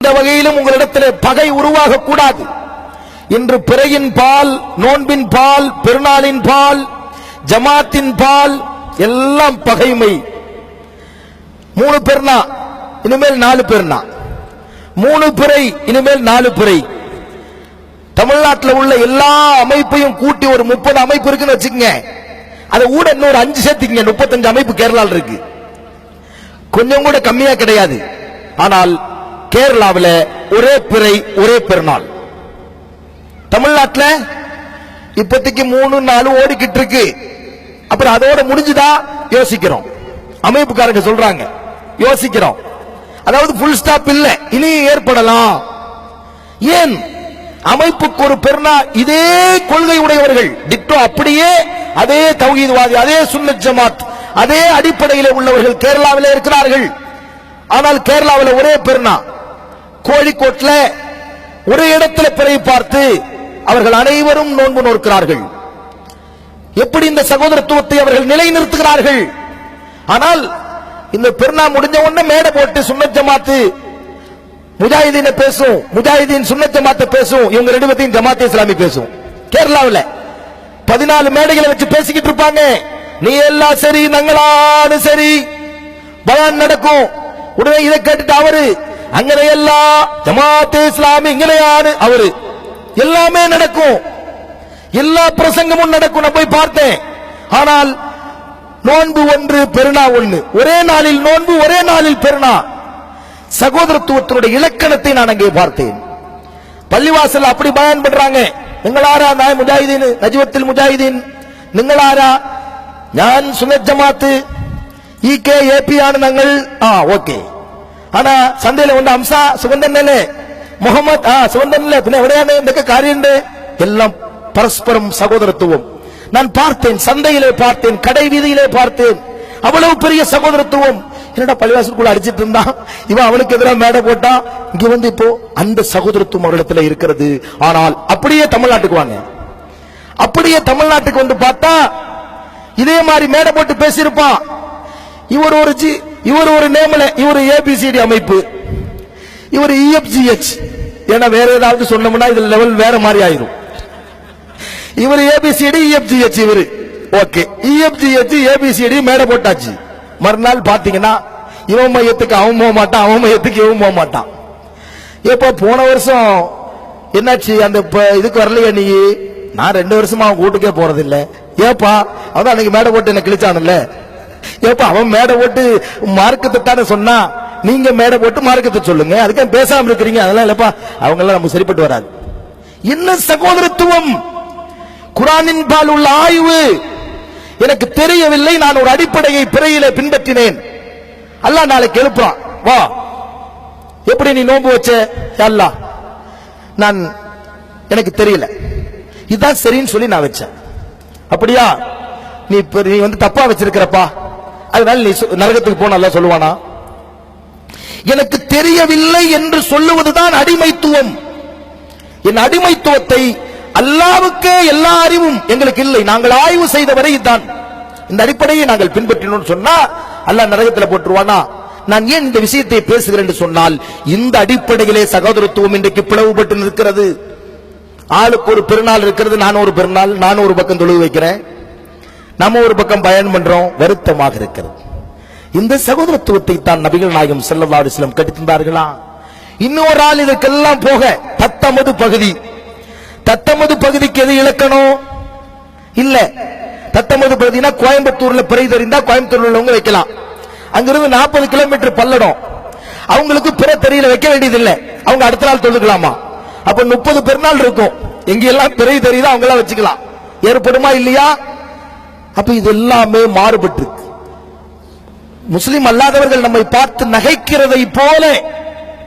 எந்த வகையிலும் உங்களிடத்திலே பகை உருவாக கூடாது இன்று பிறையின் பால் நோன்பின் பால் பெருநாளின் பால் ஜமாத்தின் பால் எல்லாம் பகைமை. மூணு பெருநா இனிமேல் நாலு பெருநா மூணு பிறை இனிமேல் நாலு பிறை. தமிழ்நாட்டில் உள்ள எல்லா அமைப்பையும் கூட்டி ஒரு முப்பது அமைப்பு இருக்குன்னு வச்சுக்கோங்க. அதை கூட இன்னொரு அஞ்சு சேர்த்துக்கங்க முப்பத்தஞ்சு அமைப்பு கேரளாவில் இருக்கு. கொஞ்சம் கூட கம்மியா கிடையாது. ஆனால் கேரளாவில் ஒரே பிறை ஒரே பெருநாள். தமிழ்நாட்டில் இப்போதைக்கு மூணு நாலு ஓடிக்கிட்டு இருக்கு. அப்புறம் அதோட முடிஞ்சுதா? யோசிக்கிறோம். அமைப்புக்காரங்க சொல்றாங்க. யோசிக்கிறோம். அதாவது ஃபுல் ஸ்டாப் இல்ல. இனி ஏற்படலாம். ஏன்? அமைப்புக்கு ஒரு பெருநா இதே கொள்கை உடையவர்கள். டிட்டோ அப்படியே அதே தௌஹீத்வாதி அதே சுன்னத் ஜமாத் அதே அடிப்படையில் உள்ளவர்கள் கேரளாவில் இருக்கிறார்கள். ஆனால் கேரளாவில் ஒரே பெருநாள் கோழிக்கோட்டில் ஒரு இடத்துல பிறகு பார்த்து அவர்கள் அனைவரும் நோன்பு நோக்கிறார்கள் எப்படி இந்த சகோதரத்துவத்தை அவர்கள் நிலைநிறுத்துகிறார்கள்? ஆனால் இந்த பெருநாள் முடிஞ்ச உடனே மேடை போட்டு சுன்னத் முஜாஹிதீன பேசும் முஜாஹிதீன் சுன்னத் பேசும் இவங்க ரெண்டு பேத்தையும் ஜமாத் இஸ்லாமி பேசும் கேரளாவில் பதினாலு மேடைகளை வச்சு பேசிக்கிட்டு இருப்பாங்க. நீ எல்லாம் சரி நங்களானு சரி பயான் நடக்கும். உடனே இதை கேட்டுட்டு அவரு அங்கனை எல்லாம் ஜமாத் இஸ்லாமி இங்கனையானு அவரு எல்லாமே நடக்கும் எல்லா பிரசங்கமும் நடக்கும் நான் போய் பார்த்தேன் ஆனால் நோன்பு ஒன்று பெருநா ஒன்று ஒரே நாளில் நோன்பு ஒரே நாளில் பெருநா சகோதரத்துவத்தினுடைய இலக்கணத்தை நான் அங்கே பார்த்தேன் பள்ளிவாசல் அப்படி பயன் பண்றாங்க നിങ്ങളാരാ നായ മുജാഹിദീൻ നജുവത്തിൽ മുജാഹിദീൻ നിങ്ങളാരാ ഞാൻ സുന്നത് Jamaat E K A P ആണ് ഞങ്ങൾ ആ ഓക്കെ ആണാ സന്ധ്യയിലെ ഉണ്ട് ഹംസ സുഖം തന്നെയല്ലേ മുഹമ്മദ് ആ സുഖം തന്നെയല്ലേ പിന്നെ എവിടെയാണ് എന്തൊക്കെ കാര്യമുണ്ട് എല്ലാം பரஸ்பரம் சகோதரத்துவம் நான் பார்த்தேன் சந்தையிலே பார்த்தேன் கடை வீதியிலே பார்த்தேன் அவ்வளவு பெரிய சகோதரத்துவம் என்னடா பள்ளிவாசலுக்குள்ள அடிச்சிட்டு இருந்தான் இவன் அவனுக்கு எதிராக மேடை போட்டா இங்க வந்து இப்போ அந்த சகோதரத்துவம் அவரிடத்துல இருக்கிறது ஆனால் அப்படியே தமிழ்நாட்டுக்கு வாங்க அப்படியே தமிழ்நாட்டுக்கு வந்து பார்த்தா இதே மாதிரி மேடை போட்டு பேசியிருப்பான் இவர் ஒரு ஜி இவர் ஒரு நேமல இவர் ஏபிசிடி அமைப்பு. இவர் இஎஃப்ஜிஹெச் ஏன்னா வேற ஏதாவது சொன்னோம்னா இதுல லெவல் வேற மாதிரி ஆயிரும். இவர் A B C D E F G H இவர். Okay E F G H A B C D மேடை போட்டாச்சு. மறுநாள் பாத்தீங்கன்னா இவன் மையத்துக்கு அவன் போக மாட்டான் அவன் மையத்துக்கு இவன் போக மாட்டான். எப்ப போன வருஷம் என்னாச்சு? அந்த இப்போ இதுக்கு வரலையா நீ? நான் ரெண்டு வருஷமா அவன் கூட்டுக்கே போறது இல்ல ஏப்பா? அவன் அன்னைக்கு மேடை போட்டு என்ன கிழிச்சானுல்ல. ஏப்பா அவன் மேடை போட்டு மார்க்கத்தை தானே சொன்னா நீங்க மேடை போட்டு மார்க்கத்தை சொல்லுங்க. அதுக்காக பேசாம இருக்கிறீங்க? அதெல்லாம் இல்லப்பா அவங்க எல்லாம் நமக்கு சரிப்பட்டு வராது. என்ன சகோதரத்துவம்? குரானின் பால் உள்ள ஆய்வு. எனக்கு தெரியவில்லை நான் ஒரு அடிப்படையை பிறையில பின்பற்றினேன். அல்லாஹ் நாளைக்கு எழுப்புறான். வா. எப்படி நீ நோம்பு வச்ச? அல்லா அல்லாஹ் நான் எனக்கு தெரியல. இதுதான் சரின்னு சொல்லி நான் வச்சேன். அப்படியா? நீ நீ வந்து தப்பா வச்சிருக்கிறப்பா. அதனால நீ நரகத்துக்கு போன அல்லாஹ் சொல்லுவானா? எனக்கு தெரியவில்லை என்று சொல்லுவதுதான் அடிமைத்துவம். என் அடிமைத்துவத்தை அல்லாவுக்கே எல்லா அறிவும் எங்களுக்கு இல்லை. நாங்கள் ஆய்வு செய்த வரை இதுதான். இந்த அடிப்படையை நாங்கள் பின்பற்றினோம் சொன்னா அல்லாஹ் நரகத்தில் போட்டுருவானா? நான் ஏன் இந்த விஷயத்தை பேசுகிறேன் என்று சொன்னால் இந்த அடிப்படையிலே சகோதரத்துவம் இன்றைக்கு பிளவுபட்டு நிற்கிறது. ஆளுக்கு ஒரு பெருநாள் இருக்கிறது நான் ஒரு பெருநாள் நான் ஒரு பக்கம் தொழுவு வைக்கிறேன். நம்ம ஒரு பக்கம் பயன் பண்றோம் வருத்தமாக இருக்கிறது. இந்த சகோதரத்துவத்தை தான் நபிகள் நாயகம் ஸல்லல்லாஹு சிலம் வஸல்லம் கட்டித்தந்தார்களா இன்னொரு ஆள் இதற்கெல்லாம் போக தத்தமது பகுதி. தத்தமது பகுதிக்கு எது இழக்கணும் இல்ல. தத்தமது பகுதினா கோயம்புத்தூர்ல பிறை தெரிந்தா கோயம்புத்தூர்ல உள்ளவங்க வைக்கலாம். அங்கிருந்து நாற்பது கிலோமீட்டர் பல்லடம். அவங்களுக்கு பிற தெரியல வைக்க வேண்டியது இல்லை அவங்க அடுத்த நாள் தொழுக்கலாமா அப்ப முப்பது பெருநாள் இருக்கும். எங்கெல்லாம் பிறை தெரியுதோ அவங்க வச்சுக்கலாம். ஏற்படுமா இல்லையா? அப்ப இது எல்லாமே மாறுபட்டு முஸ்லிம் அல்லாதவர்கள் நம்மை பார்த்து நகைக்கிறதை போல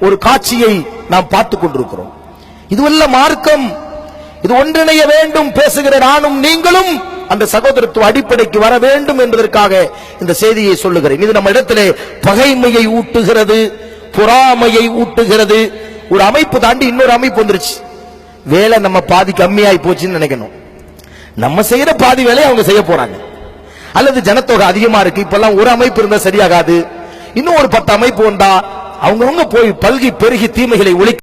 ஒரு காட்சியை நாம் பார்த்து கொண்டிருக்கிறோம். இதுவல்ல மார்க்கம். இது ஒன்றிணைய வேண்டும் பேசுகிற நானும் நீங்களும் அந்த சகோதரத்துவ அடிப்படைக்கு வர வேண்டும் என்பதற்காக இந்த செய்தியை சொல்லுகிறேன். இது நம்ம இடத்திலே பகைமையை ஊட்டுகிறது பொறாமையை ஊட்டுகிறது. ஒரு அமைப்பு தாண்டி இன்னொரு அமைப்பு வந்துருச்சு. வேலை நம்ம பாதி கம்மியாയി போச்சுன்னு நினைக்கணும். நம்ம செய்யற பாதி வேலையை அவங்க செய்ய போறாங்க. அல்லது ஜனத்தொகை அதிகமா இருக்கு இப்பெல்லாம் ஒரு அமைப்பு இருந்தா சரியாகாது. இன்னும் ஒரு பத்து அமைப்பு வந்தா அவங்கவுங்க போய் பல்கி பெருகி தீமைகளை ஒழிக்க